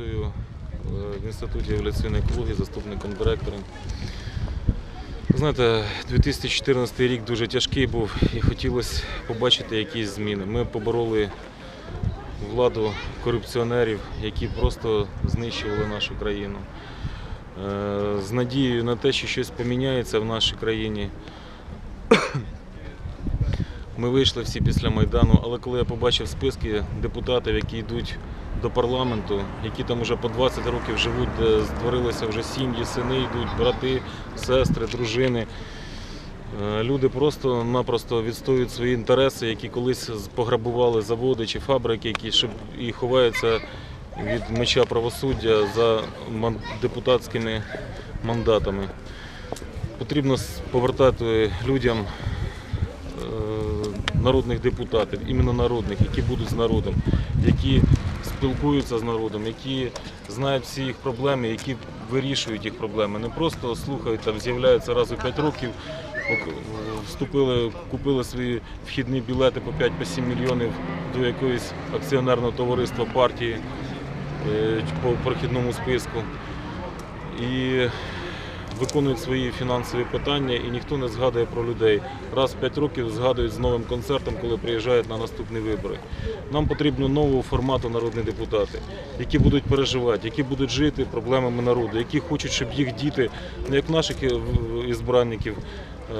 працюю е, в інституті еволюційної екології заступником директора. Знаєте, 2014 рік дуже тяжкий був і хотілося побачити якісь зміни. Ми побороли владу корупціонерів, які просто знищували нашу країну. Е, З надією на те, що щось поміняється в нашій країні. Ми вийшли всі після Майдану, але коли я побачив списки депутатів, які йдуть до парламенту, які там вже по 20 років живуть, де створилися вже сім'ї, сини йдуть, брати, сестри, дружини. Е, Люди просто-напросто відстоюють свої інтереси, які колись пограбували заводи чи фабрики, які щоб і ховаються від меча правосуддя за депутатськими мандатами. Потрібно повертати людям народних депутатів, іменно народних, які будуть з народом, які спілкуються з народом, які знають всі їх проблеми, які вирішують їх проблеми. Не просто слухають, там з'являються раз у 5 років, вступили, купили свої вхідні білети по 5-7 мільйонів до якогось акціонерного товариства партії е, по прохідному списку. І виконують свої фінансові питання і ніхто не згадує про людей. Раз в 5 років згадують з новим концертом, коли приїжджають на наступні вибори. Нам потрібно нового формату народні депутати, які будуть переживати, які будуть жити проблемами народу, які хочуть, щоб їх діти, як наших ізбранників,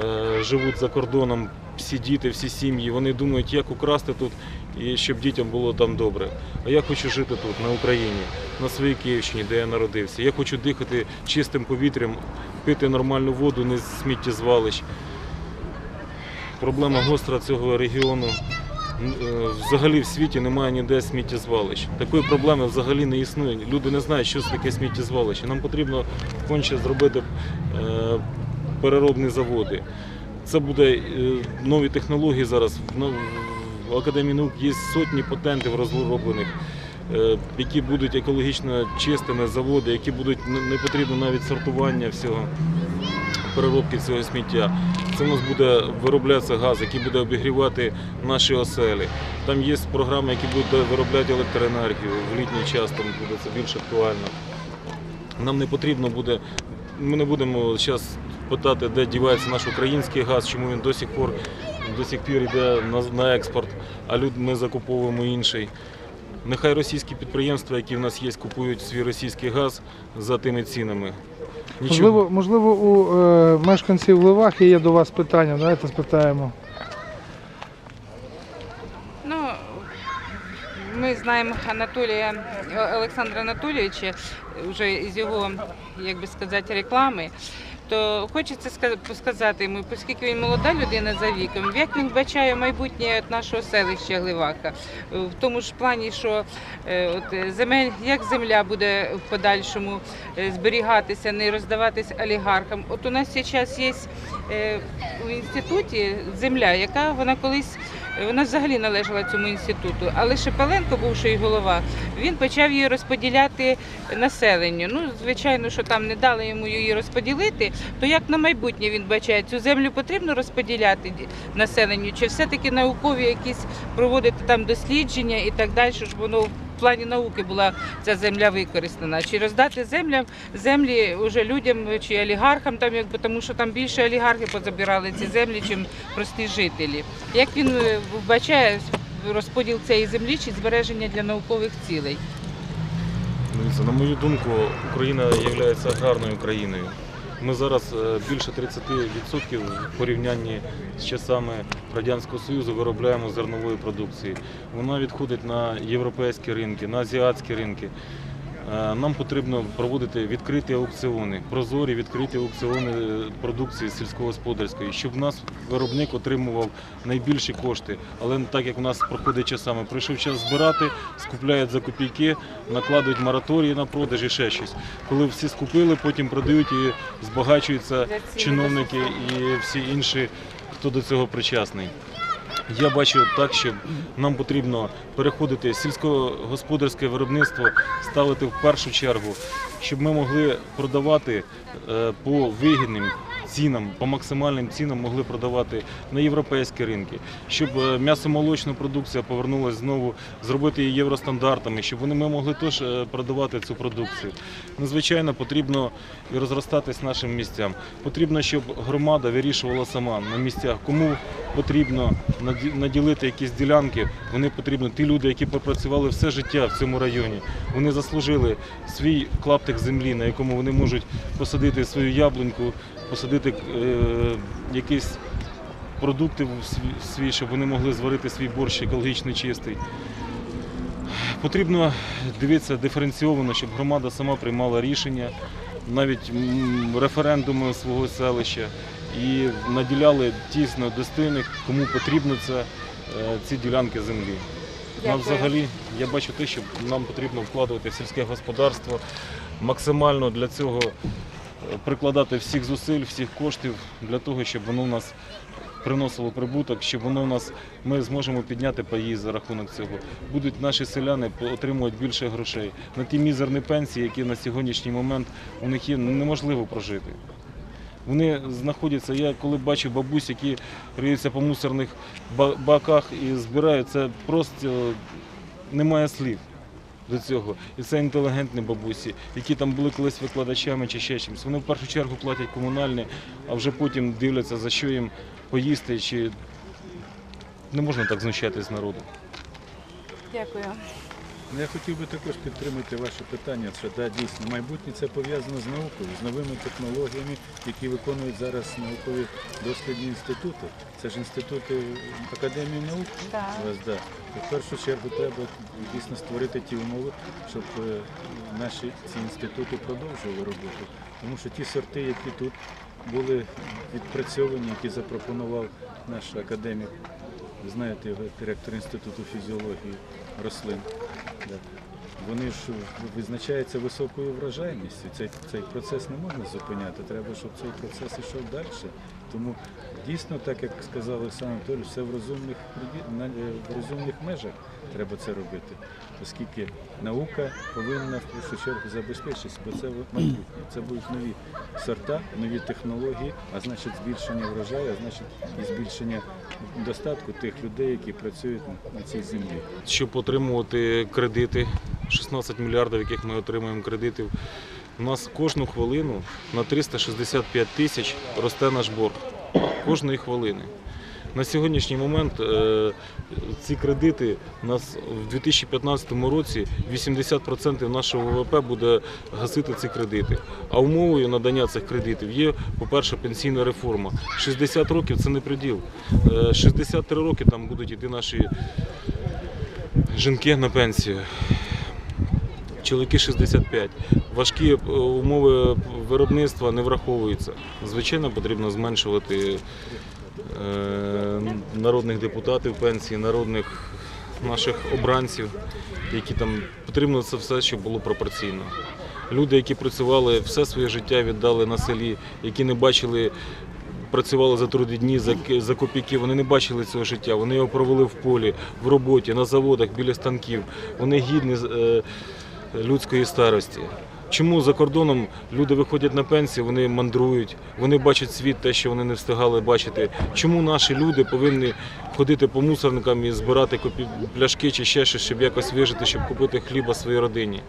е, живуть за кордоном. Всі діти, всі сім'ї, вони думають, як украсти тут і щоб дітям було там добре. А я хочу жити тут, на Україні, на своїй Київщині, де я народився. Я хочу дихати чистим повітрям, пити нормальну воду, не з сміттєзвалищ. Проблема гостра цього регіону. Е, Взагалі в світі немає ніде сміттєзвалищ. Такої проблеми взагалі не існує. Люди не знають, що таке сміттєзвалище. Нам потрібно конче зробити е, переробні заводи. Це буде е, нові технології зараз. В Академії наук є сотні патентів розроблених, е, які будуть екологічно чистими заводи, які будуть не- потрібно навіть сортування всього переробки цього сміття. Це у нас буде вироблятися газ, який буде обігрівати наші оселі. Там є програми, які будуть виробляти електроенергію. В літній час там буде це більш актуально. Нам не потрібно буде, ми не будемо зараз питати, де дівається наш український газ, чому він до сих пор до сих пір йде на, на експорт, а люд, ми закуповуємо інший. Нехай російські підприємства, які в нас є, купують свій російський газ за тими цінами. Можливо, можливо, у е, мешканців Левахи є до вас питання. Давайте спитаємо. Ну, ми знаємо Анатолія Олександра Анатолійовича вже із його, як би сказати, реклами. То хочеться ска- сказати йому, оскільки він молода людина за віком, як він бачає майбутнє нашого селища Гливака, в тому ж плані, що е, от земель, як земля буде в подальшому е, зберігатися, не роздаватись олігархам. От у нас зараз є е, у інституті земля, яка вона колись вона взагалі належала цьому інституту. Але Шепеленко, бувший голова, він почав її розподіляти населенню. Ну, звичайно, що там не дали йому її розподілити. То як на майбутнє він бачає, цю землю потрібно розподіляти населенню, чи все-таки наукові якісь проводити там дослідження і так далі, щоб воно плані науки була ця земля використана, чи роздати землям землі уже людям чи олігархам, там якби тому, що там більше олігархи позабирали ці землі, чим прості жителі. Як він е, вбачає розподіл цієї землі чи збереження для наукових цілей? На мою думку, Україна є аграрною країною. Ми зараз е, більше 30% в порівнянні з часами Радянського Союзу виробляємо зернової продукції. Вона відходить на європейські ринки, на азіатські ринки. Е, Нам потрібно проводити відкриті аукціони, прозорі відкриті аукціони е, продукції сільськогосподарської, щоб в нас виробник отримував найбільші кошти. Але так як у нас проходить часами. Прийшов час збирати, скупляють за копійки, накладують мораторії на продаж і ще щось. Коли всі скупили, потім продають і збагачуються чиновники і всі інші, хто до цього причасний. Я бачу так, що нам потрібно переходити сільськогосподарське виробництво, ставити в першу чергу, щоб ми могли продавати е, по вигідним цінам, по максимальним цінам могли продавати на європейські ринки, щоб е, м'ясомолочна продукція повернулася знову, зробити її євростандартами, щоб вони ми могли теж е, продавати цю продукцію. Надзвичайно потрібно і розростатись нашим місцям. Потрібно, щоб громада вирішувала сама на місцях, кому потрібно наділити якісь ділянки. Вони потрібно. Ті люди, які попрацювали все життя в цьому районі, вони заслужили свій клаптик землі, на якому вони можуть посадити свою яблуньку, посадити е, якісь продукти свій- щоб вони могли зварити свій борщ екологічно чистий. Потрібно дивитися диференційовано, щоб громада сама приймала рішення, навіть референдуми свого селища і наділяли дійсно достойних, кому потрібно це, е, ці ділянки землі. Нам взагалі я бачу те, що нам потрібно вкладувати в сільське господарство, максимально для цього прикладати всіх зусиль, всіх коштів для того, щоб воно у нас приносило прибуток, щоб воно у нас ми зможемо підняти паї за рахунок цього. Будуть наші селяни отримувати більше грошей. На ті мізерні пенсії, які на сьогоднішній момент у них є, неможливо прожити. Вони знаходяться, я коли бачу бабусь, які риються по мусорних баках і збирають, це просто немає слів до цього. І це інтелігентні бабусі, які там були колись викладачами чи ще чимось. Вони в першу чергу платять комунальні, а вже потім дивляться, за що їм поїсти, чи не можна так знущатись з народу. Дякую. Ну, Я хотів би також підтримати ваше питання, що да, дійсно майбутнє це пов'язано з наукою, з новими технологіями, які виконують зараз наукові дослідні інститути. Це ж інститути Академії наук. Да. у вас, да. В першу чергу треба дійсно створити ті умови, щоб е, наші ці інститути продовжували роботу. Тому що ті сорти, які тут були відпрацьовані, які запропонував наш академік, ви знаєте його директор Інституту фізіології рослин. Вони ж визначаються високою врожайністю. Цей, цей процес не можна зупиняти. Треба, щоб цей процес йшов далі. Тому дійсно, так як сказав Олександр Анатолійович, все в розумних, е, в розумних межах треба це робити. Оскільки наука повинна в першу чергу забезпечитися, бо це майбутнє. Це будуть нові сорта, нові технології, а значить збільшення врожаю, а значить і збільшення достатку тих людей, які працюють на цій землі. щоб отримувати кредити, 16 мільярдів, яких ми отримуємо кредитів. У нас кожну хвилину на 365 тисяч росте наш борг. Кожної хвилини. На сьогоднішній момент е, ці кредити у нас в 2015 році 80% нашого ВВП буде гасити ці кредити. А умовою надання цих кредитів є, по-перше, пенсійна реформа. 60 років це не приділ. Е, 63 роки там будуть йти наші жінки на пенсію. Чоловіки 65. Важкі е, умови виробництва не враховуються. Звичайно, потрібно зменшувати е, народних депутатів пенсії, народних наших обранців, які там потрібно це все, щоб було пропорційно. Люди, які працювали все своє життя, віддали на селі, які не бачили, працювали за трудні дні, за, за копійки, вони не бачили цього життя. Вони його провели в полі, в роботі, на заводах, біля станків. Вони гідні е, людської старості. Чому за кордоном люди виходять на пенсію, вони мандрують, вони бачать світ, те, що вони не встигали бачити. Чому наші люди повинні ходити по мусорникам і збирати пляшки чи ще щось, щоб якось вижити, щоб купити хліба своїй родині?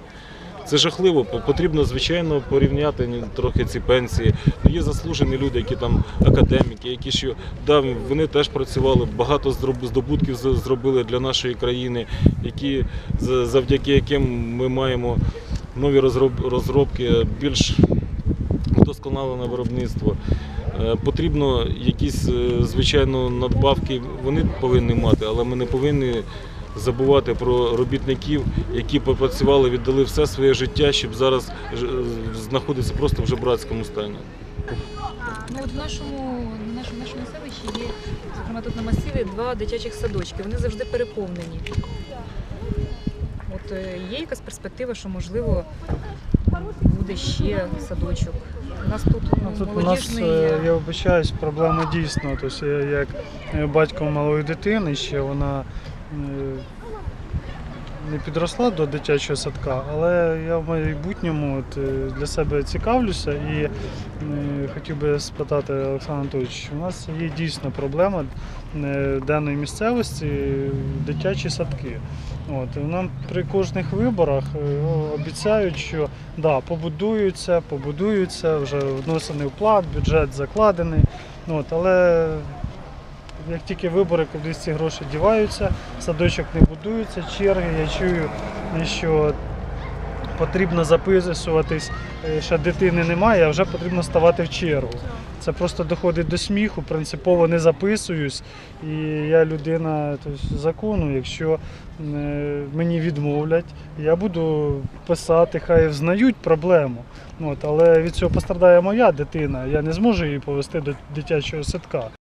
Це жахливо. Потрібно, звичайно, порівняти трохи ці пенсії. Ну, Є заслужені люди, які там академіки, які що да, вони теж працювали, багато здобутків зробили для нашої країни, які завдяки яким ми маємо нові розроб- розробки, більш вдосконалене виробництво. Е, Потрібно якісь, е, звичайно, надбавки вони повинні мати, але ми не повинні забувати про робітників, які попрацювали, віддали все своє життя, щоб зараз е, знаходитися просто в жебрацькому стані. Ну, от в нашому, в нашому, в нашому селищі є, зокрема тут на масиві, два дитячих садочки. Вони завжди переповнені. От е, є якась перспектива, що можливо буде ще садочок. У нас тут ну, Тут у нас, е, я вибачаюсь, проблема дійсно. Тобто я як батько малої дитини, ще вона не підросла до дитячого садка, але я в майбутньому от, е, для себе цікавлюся і хотів би спитати Олександр Анатолійович, у нас є дійсно проблема е, денної місцевості дитячі садки. От, нам при кожних виборах е, обіцяють, що да, побудуються, побудуються, вже вносений вклад, бюджет закладений. От, але як тільки вибори, кудись ці гроші діваються, садочок не будується, черги. Я чую, що потрібно записуватись, е, ще дитини немає, а вже потрібно ставати в чергу. Це просто доходить до сміху, принципово не записуюсь. І я людина тобто, закону, якщо е, мені відмовлять, я буду писати, хай взнають проблему. От, але від цього пострадає моя дитина, я не зможу її повести до дитячого садка.